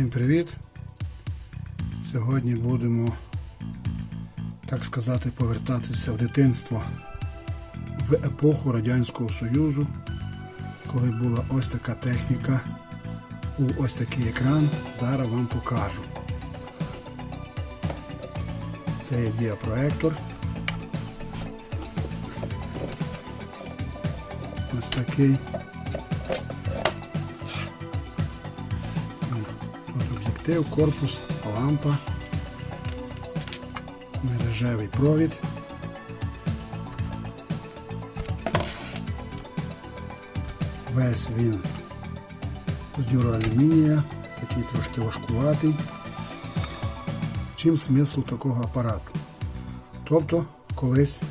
Всім привіт! Сьогодні будемо, так сказати, повертатися в дитинство в епоху Радянського Союзу, коли була ось така техніка, був ось такий екран. Зараз вам покажу. Це є діапроектор. Ось такий. Об'єктив, корпус, лампа, мережевий провід. Весь він з дюроалюмінія, такий трошки важкуватий. Чим смисл такого апарату? Тобто, колись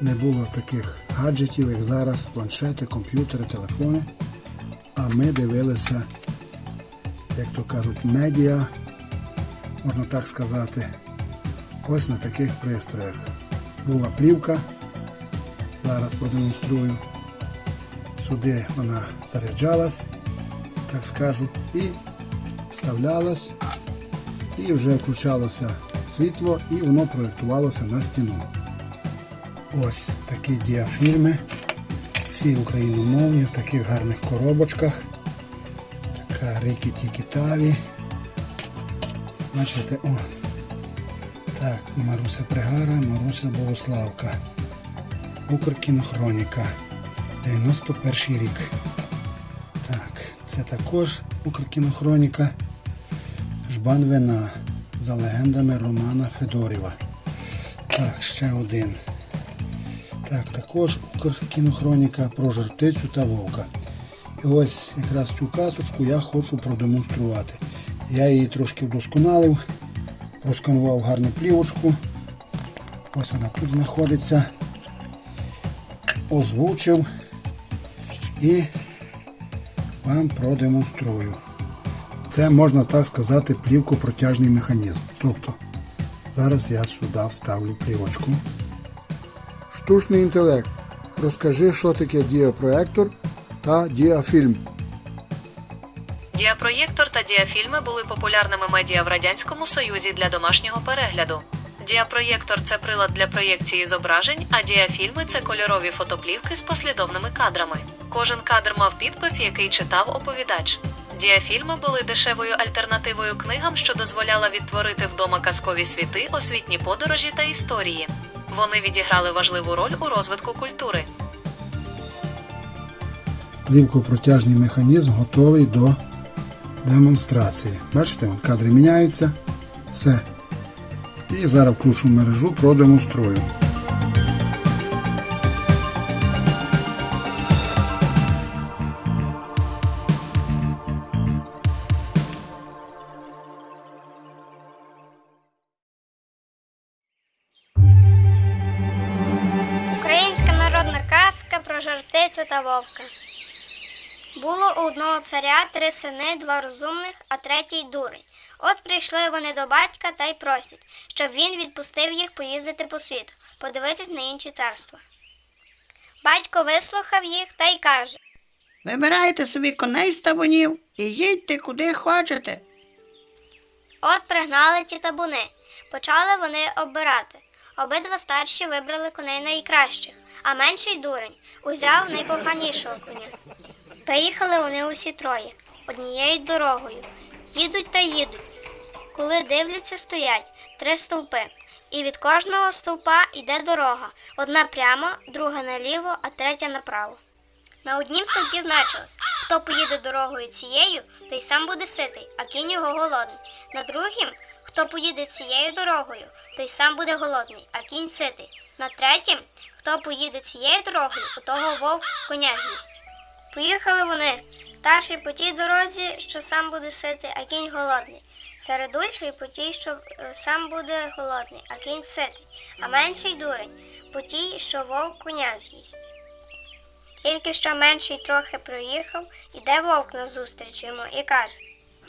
не було таких гаджетів, як зараз, планшети, комп'ютери, телефони, а ми дивилися як то кажуть, медіа, можна так сказати, ось на таких пристроях. Була плівка, зараз продемонструю. Сюди вона заряджалась, так скажу, і вставлялась, і вже включалося світло, і воно проєктувалося на стіну. Ось такі діафільми, всі україномовні в таких гарних коробочках. Така рики тікі таві. Бачите, о. Так, Маруся Пригара, Маруся Богославка. Укркінохроніка. 91 рік. Так, це також Укркінохроніка. Жбан вина за легендами Романа Федорєва. Так, ще один. Так, також Укркінохроніка про жартицю та вовка. І ось якраз цю касочку я хочу продемонструвати. Я її трошки вдосконалив, просканував гарну плівочку. Ось вона тут знаходиться. Озвучив і вам продемонструю. Це можна так сказати плівкопротяжний механізм. Тобто зараз я сюди вставлю плівочку. Штучний інтелект. Розкажи, що таке діапроектор та діафільм. Діапроєктор та діафільми були популярними медіа в Радянському Союзі для домашнього перегляду. Діапроєктор це прилад для проєкції зображень, а діафільми це кольорові фотоплівки з послідовними кадрами. Кожен кадр мав підпис, який читав оповідач. Діафільми були дешевою альтернативою книгам, що дозволяла відтворити вдома казкові світи, освітні подорожі та історії. Вони відіграли важливу роль у розвитку культури. Плівкопротяжний механізм готовий до демонстрації. Бачите, кадри міняються. Все. І зараз включу мережу, продемонструю. Українська народна казка про жартицю та вовка. Було у одного царя три сини, два розумних, а третій дурень. От прийшли вони до батька та й просять, щоб він відпустив їх поїздити по світу, подивитись на інші царства. Батько вислухав їх та й каже Вибирайте собі коней з табунів і їдьте куди хочете. От пригнали ті табуни. Почали вони обирати. Обидва старші вибрали коней найкращих, а менший дурень узяв найпоганішого коня. Поїхали вони усі троє однією дорогою. Їдуть та їдуть. Коли дивляться, стоять три стовпи, і від кожного стовпа йде дорога. Одна прямо, друга наліво, а третя направо. На однім стовпі значилось, хто поїде дорогою цією, той сам буде ситий, а кінь його голодний. На другім, хто поїде цією дорогою, той сам буде голодний, а кінь ситий. На третім, хто поїде цією дорогою, у того вовк коня з'їсть. Поїхали вони. Старший по тій дорозі, що сам буде ситий, а кінь голодний. Середульший по тій, що е, сам буде голодний, а кінь ситий, а менший дурень по тій, що вовк коня з'їсть. Тільки що менший трохи проїхав, іде вовк назустріч йому і каже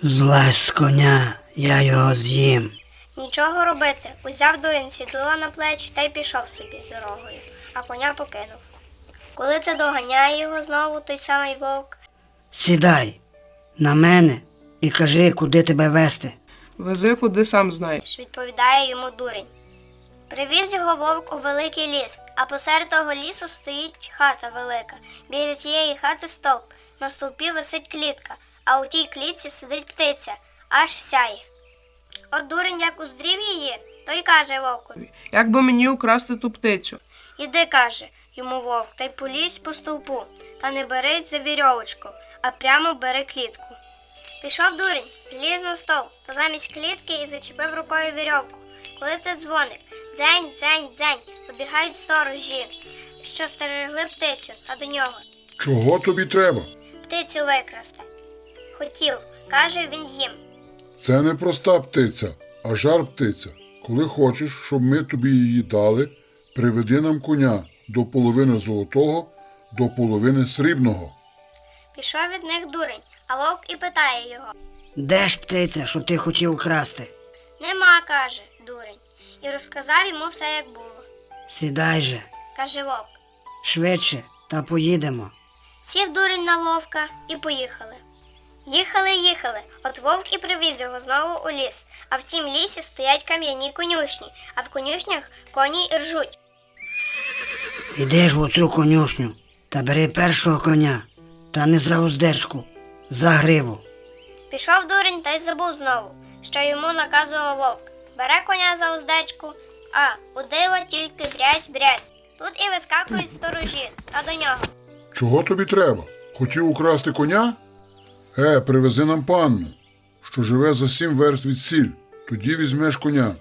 Злазь з коня, я його з'їм. Нічого робити. Узяв дурень сідло на плечі та й пішов собі дорогою, а коня покинув. Коли це доганяє його знову той самий вовк, Сідай на мене і кажи, куди тебе вести. Вези, куди сам знаєш. відповідає йому дурень. Привіз його вовк у великий ліс, а посеред того лісу стоїть хата велика. Біля тієї хати стовп. На стовпі висить клітка, а у тій клітці сидить птиця, аж сяє. От дурень, як уздрів її, то й каже вовкові. Як би мені украсти ту птицю? Іди, каже йому вовк, та й полізь по стовпу, та не берись за вірьовочку, а прямо бери клітку. Пішов дурень, зліз на стовп, та замість клітки і зачепив рукою вірьовку. Коли це дзвоник, дзень, дзень, дзень, вибігають сторожі, що стерегли птицю, а до нього Чого тобі треба? птицю викрасти. Хотів, каже він їм. Це не проста птиця, а жар птиця. Коли хочеш, щоб ми тобі її дали, приведи нам коня до половини золотого, до половини срібного. Пішов від них дурень, а вовк і питає його. Де ж птиця, що ти хотів украсти? Нема, каже дурень, і розказав йому все, як було. Сідай же, Каже вовк. швидше, та поїдемо. Сів дурень на вовка і поїхали. Їхали, їхали, от вовк і привіз його знову у ліс. А в тім лісі стоять кам'яні конюшні, а в конюшнях коні і ржуть. Іди ж у цю конюшню та бери першого коня, та не за уздечку, за гриву. Пішов дурень та й забув знову, що йому наказував вовк. Бере коня за уздечку, а у диво тільки брязь брязь. Тут і вискакують сторожі, а до нього. Чого тобі треба? Хотів украсти коня? Е, привези нам панну, що живе за сім верст від сіль. Тоді візьмеш коня.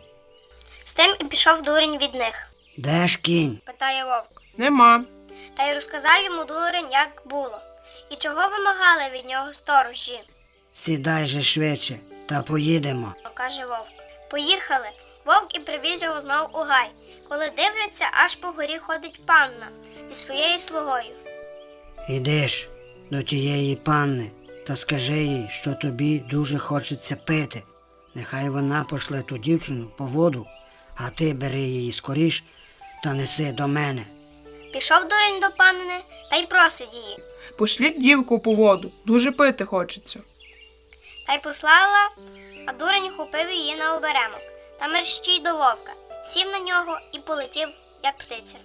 З тим і пішов дурень від них, Де ж кінь? питає вовк. Нема. Та й розказав йому дурень, як було, і чого вимагали від нього сторожі. Сідай же швидше, та поїдемо. каже вовк. Поїхали. Вовк і привіз його знов у гай. Коли дивляться, аж по горі ходить панна зі своєю слугою. Іди ж до тієї панни та скажи їй, що тобі дуже хочеться пити. Нехай вона пошле ту дівчину по воду, а ти бери її скоріш та неси до мене. Пішов дурень до панни та й просить її. Пошліть дівку по воду. Дуже пити хочеться. Та й послала, а дурень хопив її на оберемок та мерщій до вовка, сів на нього і полетів, як птиця.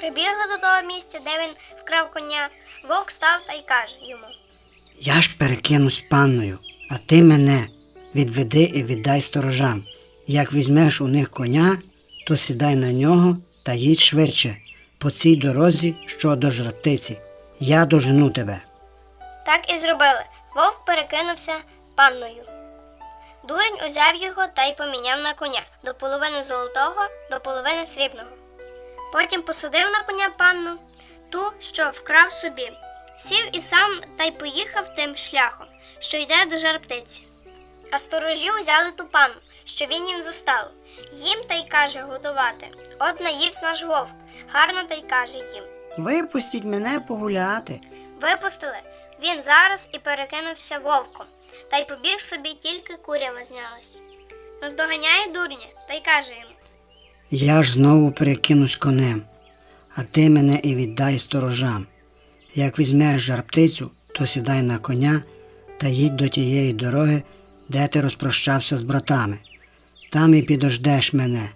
Прибігли до того місця, де він вкрав коня. Вовк став та й каже йому. Я ж перекинусь панною, а ти мене відведи і віддай сторожам. Як візьмеш у них коня, то сідай на нього та їдь швидше по цій дорозі, що до. Я дожену тебе. Так і зробили. Вовк перекинувся панною. Дурень узяв його та й поміняв на коня до половини золотого, до половини срібного. Потім посадив на коня панну, ту, що вкрав собі, сів і сам та й поїхав тим шляхом, що йде до жарптиці. А сторожі узяли ту панну, що він їм зостав. Їм та й каже годувати. От наївсь наш вовк, гарно та й каже їм. Випустіть мене погуляти. Випустили. Він зараз і перекинувся вовком, та й побіг собі, тільки курява знялась. Наздоганяє дурня та й каже йому Я ж знову перекинусь конем, а ти мене і віддай сторожам. Як візьмеш жарптицю, то сідай на коня та їдь до тієї дороги, де ти розпрощався з братами. Там і підождеш мене.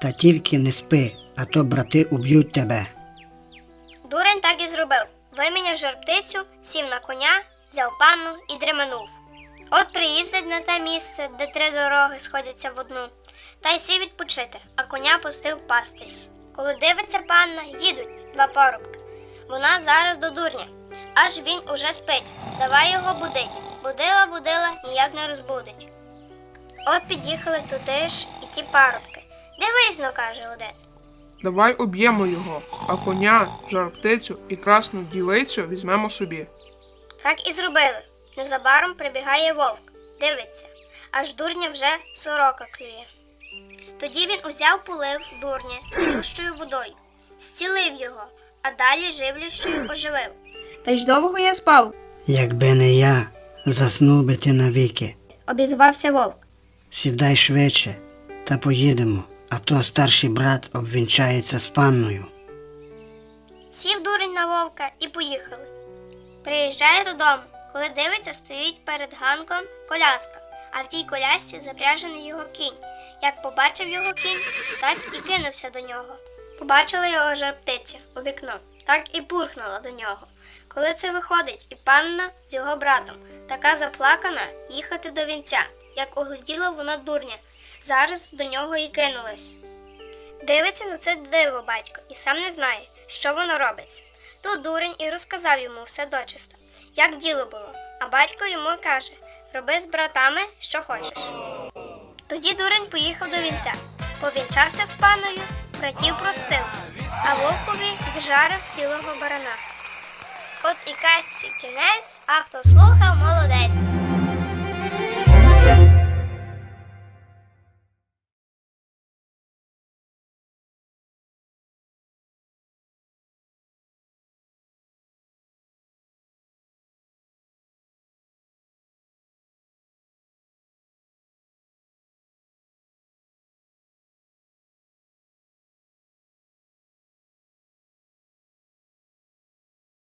Та тільки не спи, а то брати уб'ють тебе. Дурень так і зробив. Виміняв жарптицю, сів на коня, взяв панну і дременув. От приїздить на те місце, де три дороги сходяться в одну, та й сів відпочити, а коня пустив пастись. Коли дивиться панна, їдуть два парубки. Вона зараз до дурня, аж він уже спить. Давай його будить. Будила, будила, ніяк не розбудить. От під'їхали туди ж і ті парубки. Дивись, ну, каже один. Давай об'ємо його, а коня, жар-птицю і красну дівицю візьмемо собі. Так і зробили. Незабаром прибігає вовк, дивиться, аж дурня вже сорока клює. Тоді він узяв полив дурня з дужчою водою, зцілив його, а далі живлющою оживив. Та й ж довго я спав, Якби не я, заснув би ти навіки. Обізвався вовк. Сідай швидше та поїдемо, а то старший брат обвінчається з панною. Сів дурень на вовка і поїхали. Приїжджає додому, Коли дивиться, стоїть перед ганком коляска, а в тій колясці запряжений його кінь. Як побачив його кінь, так і кинувся до нього. Побачила його жар птиця у вікно, так і бурхнула до нього. Коли це виходить, і панна з його братом, така заплакана, їхати до вінця, як угледіла вона дурня, зараз до нього і кинулась. Дивиться на це диво батько і сам не знає, що воно робиться. Тут дурень і розказав йому все дочисто, як діло було, а батько йому каже роби з братами, що хочеш. Тоді дурень поїхав до вінця, повінчався з паною, братів простив, а вовкові зжарив цілого барана. От і казці кінець, а хто слухав, молодець.